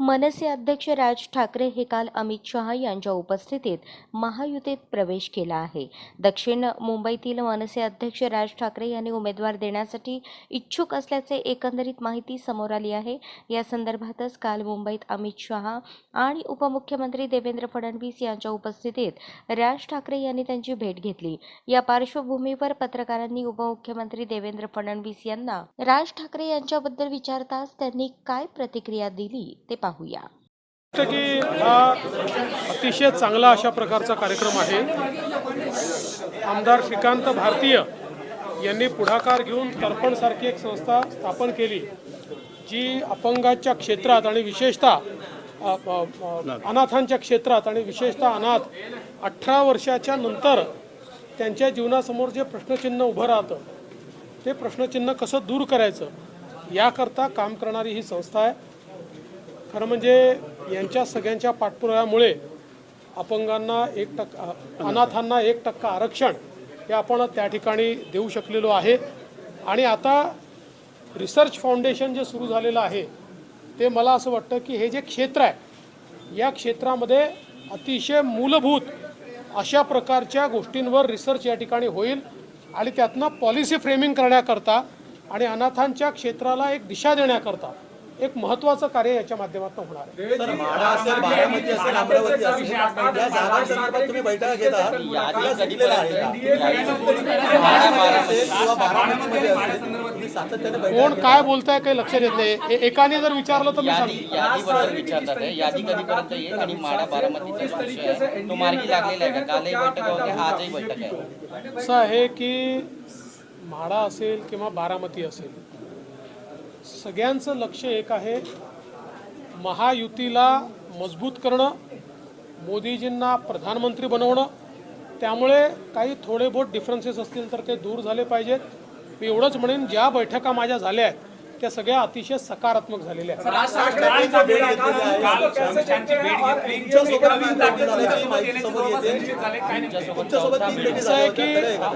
मनसे अध्यक्ष राज ठाकरे हे काल अमित शहा यांच्या उपस्थितीत महायुतीत प्रवेश केला आहे. दक्षिण मुंबईतील मनसे अध्यक्ष राज ठाकरे यांनी उमेदवार देण्यासाठी इच्छुक असल्याचे एकंदरीत माहिती समोर आली आहे. या संदर्भातच काल मुंबईत अमित शहा आणि उपमुख्यमंत्री देवेंद्र फडणवीस यांच्या उपस्थितीत राज ठाकरे यांनी त्यांची भेट घेतली. या पार्श्वभूमीवर पत्रकारांनी उपमुख्यमंत्री देवेंद्र फडणवीस यांना राज ठाकरे यांच्याबद्दल विचारताच त्यांनी काय प्रतिक्रिया दिली ते पाहूया. की हा अतिशय चांगला अशा प्रकारचा कार्यक्रम आहे. आमदार श्रीकांत भारतीय यांनी पुढाकार घेऊन तर्पणसारखी एक संस्था स्थापन केली जी अपंगाच्या क्षेत्रात आणि विशेषतः अनाथांच्या क्षेत्रात आणि विशेषतः अनाथ अठरा वर्षाच्या नंतर त्यांच्या जीवनासमोर जे प्रश्नचिन्ह उभं राहतं ते प्रश्नचिन्ह कसं दूर करायचं याकरता काम करणारी ही संस्था आहे. खरं म्हणजे यांच्या सगळ्यांच्या पाठपुराव्यामुळे अपंगांना एक टक्का अनाथांना एक टक्का आरक्षण हे आपण त्या ठिकाणी देऊ शकलेलो आहे. आणि आता रिसर्च फाउंडेशन जे सुरू झालेलं आहे ते मला असं वाटतं की हे जे क्षेत्र आहे या क्षेत्रामध्ये अतिशय मूलभूत अशा प्रकारच्या गोष्टींवर रिसर्च या ठिकाणी होईल आणि त्यातनं पॉलिसी फ्रेमिंग करण्याकरता आणि अनाथांच्या क्षेत्राला एक दिशा देण्याकरता एक महत्त्वाचं कार्य याच्या माध्यमातून होणार आहे. सर माढा असेल बारामती असेल अमरावती असेल या जागांसंदर्भात तुम्ही बैठका घेता आहे का? माढा असेल किंवा बारामतीमध्ये असेल तुम्ही सातत्याने बैठका कोण काय बोलताय काही लक्षात येत नाही. ए- एकाने जर विचारलं तर मी यादी सांगतो. यादीबद्दल विचारतात. आहे यादी कधीपर्यंत येईल आणि माडा बारामतीचा विषय आहे तो मार्गी लागलेला आहे का? कालही बैठक होते आजही बैठक आहे असं आहे की म्हाडा असेल किंवा बारामती असेल सगळ्यांचं लक्ष एक आहे महायुतीला मजबूत करणं मोदीजींना प्रधानमंत्री बनवणं. त्यामुळे काही थोडे बहुत डिफरन्सेस असतील तर ते दूर झाले पाहिजेत. मी एवढंच म्हणेन ज्या बैठका माझ्या झाल्या आहेत त्या सगळ्या अतिशय सकारात्मक झालेल्या आहेत. असं आहे. का?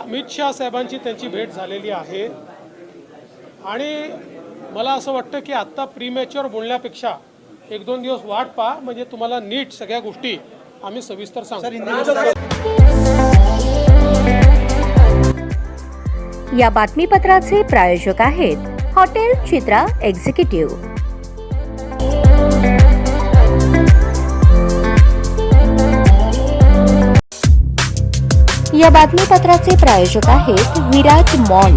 अमित शहा साहेबांची त्यांची भेट झालेली आहे. आणि मला असं वाटतं की आत्ता प्रीमॅच्युअर बोलण्यापेक्षा एक दोन दिवस वाट पहा म्हणजे तुम्हाला नीट सगळ्या गोष्टी आम्ही सविस्तर सांगू. या बातमीपत्राचे प्रायोजक आहेत हॉटेल चित्रा एक्झिक्युटिव्ह या बातमीपत्राचे प्रायोजक आहेत विराज मॉल.